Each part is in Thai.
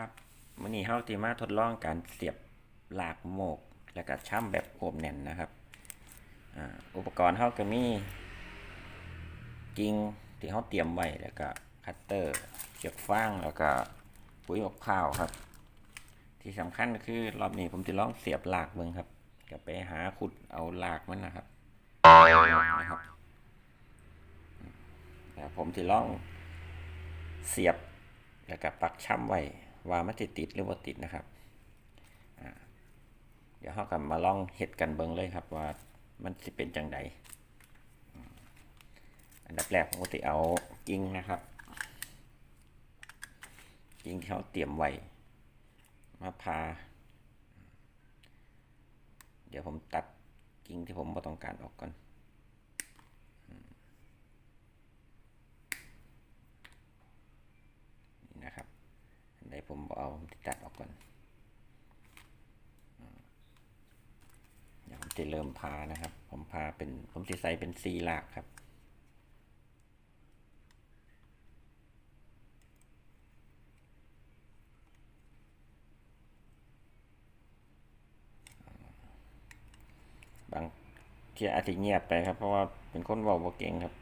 ครับมื้อนี้เฮาสิมาทดลองการเสียบหลากโมก แล้วก็ช่ำแบบโอบแน่นนะครับอุปกรณ์เฮาก็มีกิ่งที่เฮาเตรียมไว้แล้วก็คัตเตอร์เชือกฟางแล้วก็ปุ๋ยมะพร้าวครับ ที่สำคัญคือรอบนี้ผมจะลองเสียบหลากเบิ่งครับก็ไปหาขุดเอาหลากมันนะครับนะครับแล้วผมจะลองเสียบแล้วก็ปักช่ำไว้ ว่ามันจะติดหรือว่าติดนะครับ เดี๋ยวเรากันมาลองเห็ดกันเบิ่งเลยครับว่ามันจะเป็นจังใดอันดับแรกผมก็จะเอากิ่งนะครับกิ่งที่เขาเตรียมไว้มาพา เดี๋ยวผมตัดกิ่งที่ผมไม่ต้องการออกก่อนนะครับ อันใดผมเอาผมตัดออกก่อนอืมเดี๋ยวผมจะเริ่มพานะครับ ผมพาเป็นผมจะใส่เป็นสีหลากครับบางทีอาจจะเงียบไปครับ เพราะว่าเป็นคนเว้าเก่งครับ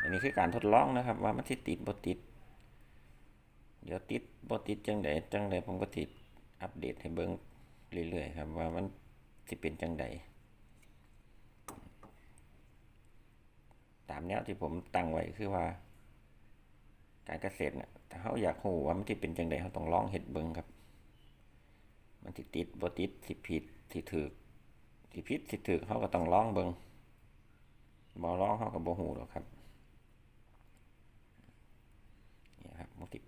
อันนี้คือการทดลองนะครับ ว่ามันสิติดบ่ติด เดี๋ยวติดบ่ติดจังใดจังใดผมก็ติดอัปเดตให้เบิ่งเรื่อยๆครับ ว่ามันสิเป็นจังใดตามแนวที่ผมตั้งไว้คือว่า การเกษตรเนี่ยถ้าเฮาอยากรู้ว่ามันสิเป็นจังใดเฮาต้องลองเฮ็ดเบิ่งครับ มันสิติดบ่ติดสิผิดสิถูกสิผิดสิถูกเฮาก็ต้องลองเบิ่งบ่ลองเฮาก็บ่ฮู้หรอกครับ นี่ครับผมติ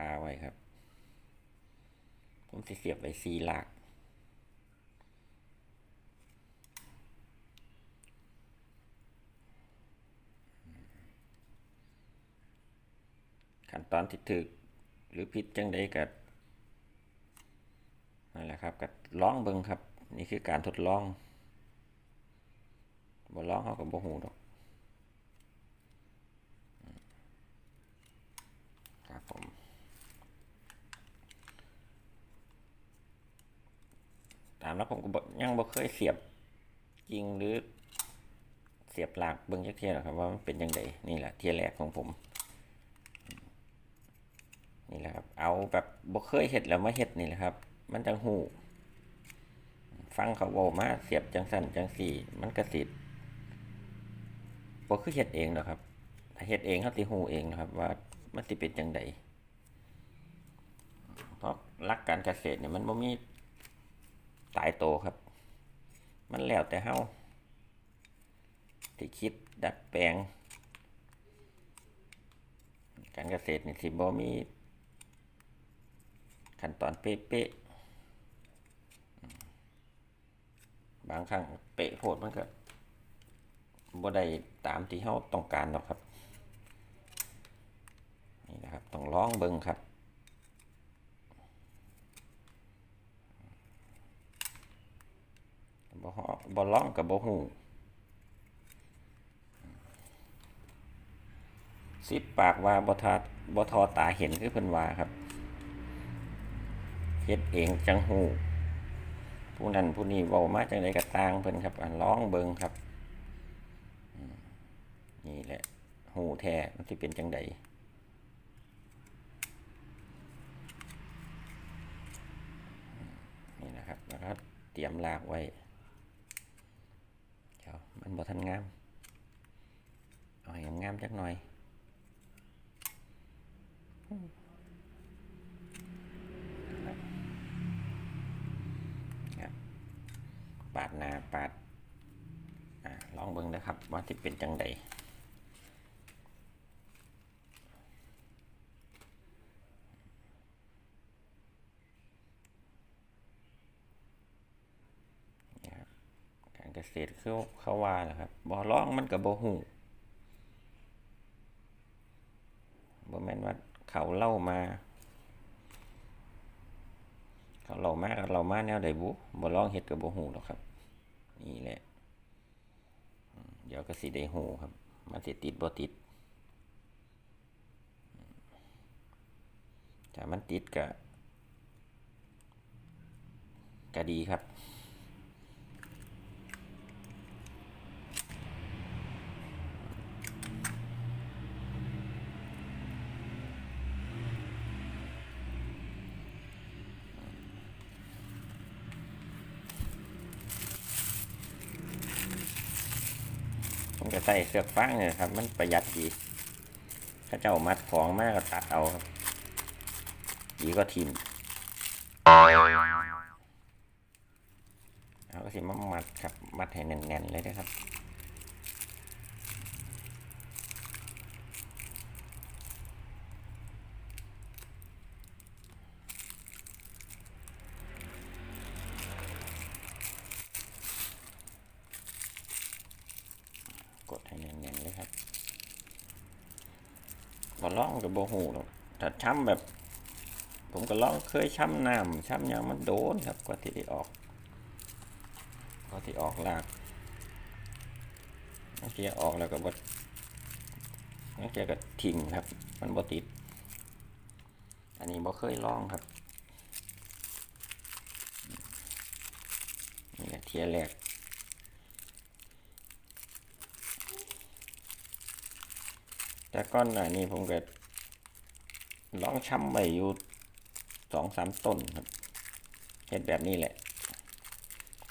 พาไว้ครับ ผมจะเสียบไว้สีหลัก ขั้นตอนที่ถึกหรือผิดจังใดกับนั่นแหละครับกับร้องเบิงครับ นี่คือการทดลองบ่ร้องเขากับบ่หูดอก ครับผม ตาม แล้วผมก็บยังบ่เคยเสียบจริงหรือเสียบหลากเบิ่งจักเทียหรอครับว่ามันเป็นยังไงนี่แหละเทียแรกของผมนี่แหละครับเอาแบบบ่เคยเห็ดแล้วมาเห็ดนี่แหละครับ มันจังหูฟังเขาเว้ามาเสียบจังสั่นจังสี่ มันกระสิบ่คือเห็ดเองหรอครับถ้าเฮ็ดเองเขาสิฮู้เองนะครับ ว่ามันสิเป็นจังไดเพราะหลักการเกษตรเนี่ยมันบ่มี ตายโตครับ มันแล้วแต่เฮาที่คิดดัดแปลง การเกษตรนี่สิบ่มี ขั้นตอนเป๊ะๆบางครั้งเป๊ะโพดมันก็บ่ได้ตามที่เฮาต้องการหรอกครับ นี่นะครับ ต้องลองเบิ่งครับ บ่ฮอบ่ลองกับบ่ฮู้สิบปากว่าบ่ทาบ่ทอตาเห็นคือเพิ่นว่าครับเฮ็ดเองจังฮู้ผู้นั้นผู้นี้เว้ามาจังไดก็ต่างเพิ่นครับอันลองเบิ่งครับนี่แหละฮู้แท้มันสิเป็นจังไดนี่นะครับแล้วก็เตรียมลากไว้ เดี๋ยวมันบ่ทันงามเอาให้งามๆจักหน่อยครับปาดหน้าปาดอ่าลองเบิ่งนะครับว่าที่เป็นจังใดนี่ครับการ เกษตรคือเขาว่าแหละครับบ่ร้องมันกับบ่หูบ่แม่นว่าเขาเล่ามา เขาเล่ามากับเรามาแนวใดบุบ่ร้องเฮ็ดกับบ่หูหรอกครับ นี่แหละ เดี๋ยวก็สิได้หูครับ มันสิติดบ่ติดมันติดก็ก็ดีครับ ก็ใส่เสือกฟางเนี่ยครับ มันประหยัดดีถ้าเจ้ามัดของมากก็ตัดเอาครับดีก็ทิมเอาก็สิมามัดครับ มัดให้แน่นๆเลยนะครับ กดให้แน่นๆเลยครับบ่ล่องกับโบหูหรอกถ้าช้ำแบบ ผมก็ล่องเคยช้ำน้ำช้ำยังมันโดนครับกว่าที่ได้ออกกว่าที่ออกลากบางทีออกแล้วก็บดบางทีก็ทิ้งครับ มันบ่ติด อันนี้บ่เคยล่องครับนี่เทียแรก แต่ก้อนหน้านี้ผมก็ลองช้ำไปอยู่สองสามต้นครับเห็นแบบนี้แหละ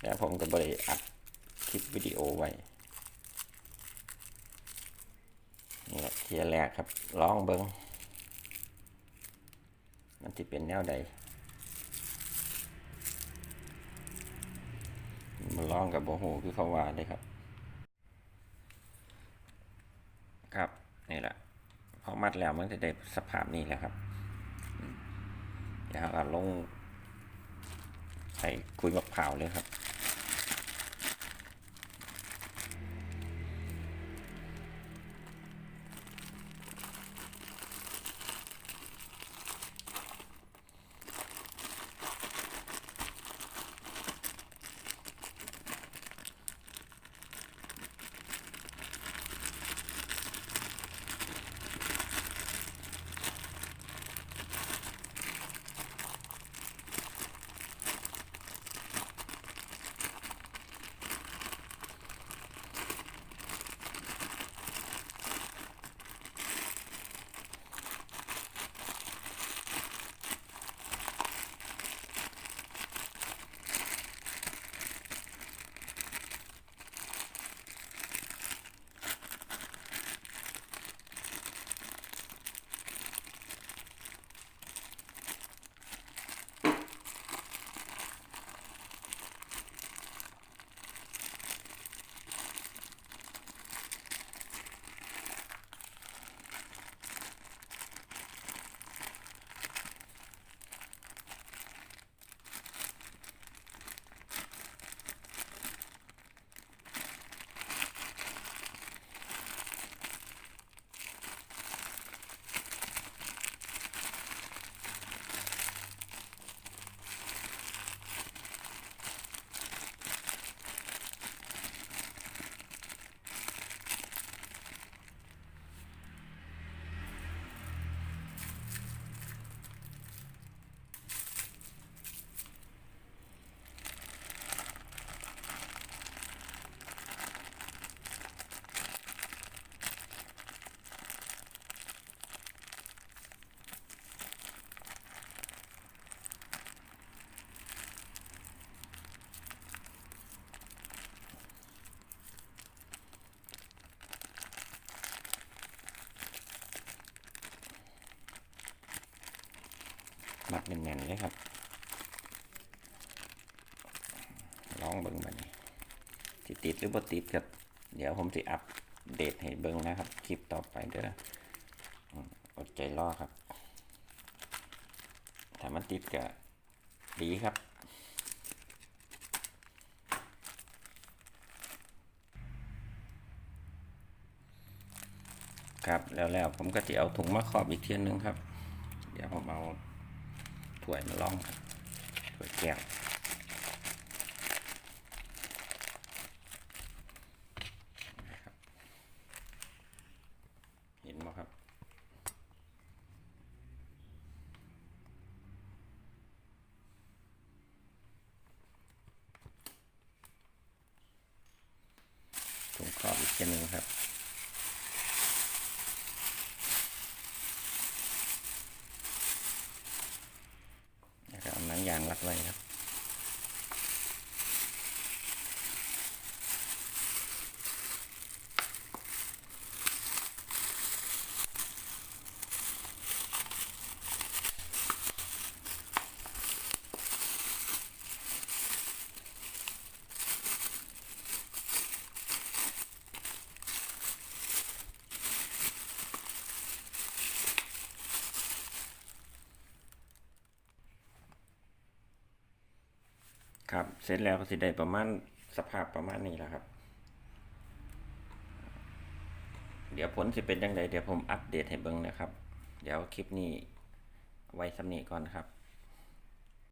แล้วผมก็บริอัดคลิปวิดีโอไว้นี่แหละเทียแรกครับลองเบิงมันจะเป็นแนวใดมาลองกับโบหูคือเขาว่าเลยครับ ครับ นี่แหละพอมัดแล้วมันจะได้สภาพนี้แหละครับอืมเดี๋ยวเราลงใส่คุยมะพร้าวเลยครับ มัดแน่นๆเลยครับลองเบิ้งบันนี้สิติดหรือบ่ติดครับ เดี๋ยวผมจะอัปเดตให้เบิ้งนะครับ คลิปต่อไปเด้ออืมอดใจรอครับ ถ้ามันติดก็ดีครับครับแล้วแล้วผมก็จะเอาถุงมาครอบอีกเทียนนึงครับ เดี๋ยวผมเอา ถ้วยมาล่องถวยแก้วเห็นไหมครับ ถุงกรอบอีกเช่นหนึ่งครับ ดไว้ครับ ครับ เสร็จแล้วก็สิได้ประมาณสภาพประมาณนี้แหละครับ เดี๋ยวผลสิเป็นยังไงเดี๋ยวผมอัปเดตให้เบิ้งนะครับ เดี๋ยวคลิปนี้ไว้สำนีก่อนครับ